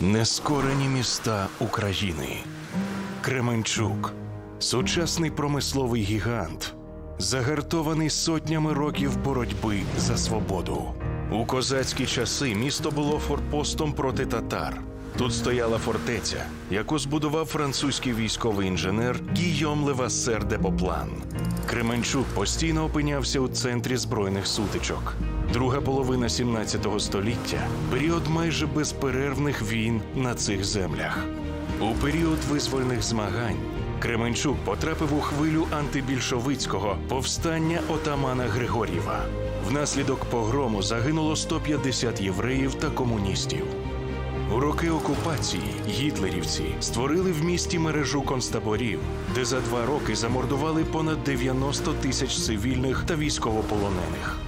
Нескорені міста України. Кременчук сучасний промисловий гігант, загартований сотнями років боротьби за свободу. У козацькі часи місто було форпостом проти татар. Тут стояла фортеця, яку збудував французький військовий інженер Гійом Левасер де Поплан. Кременчук постійно опинявся у центрі збройних сутичок. Друга половина 17 століття період майже безперервних війн на цих землях. У період визвольних змагань Кременчук потрапив у хвилю антибільшовицького повстання отамана Григорєва. Внаслідок погрому загинуло 150 євреїв та комуністів. У роки окупації гітлерівці створили в місті мережу концтаборів, де за два роки замордували понад 90 тисяч цивільних та військовополонених.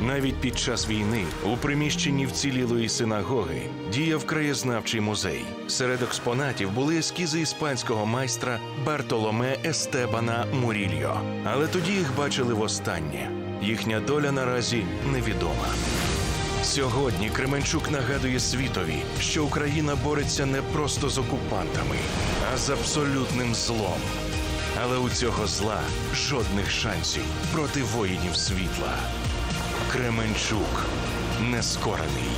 Навіть під час війни у приміщенні вцілілої синагоги діяв краєзнавчий музей. Серед експонатів були ескізи іспанського майстра Бартоломе Естебана Мурільо. Але тоді їх бачили востаннє. Їхня доля наразі невідома. Сьогодні Кременчук нагадує світові, що Україна бореться не просто з окупантами, а з абсолютним злом. Але у цього зла жодних шансів проти воїнів світла. Кременчук нескорений.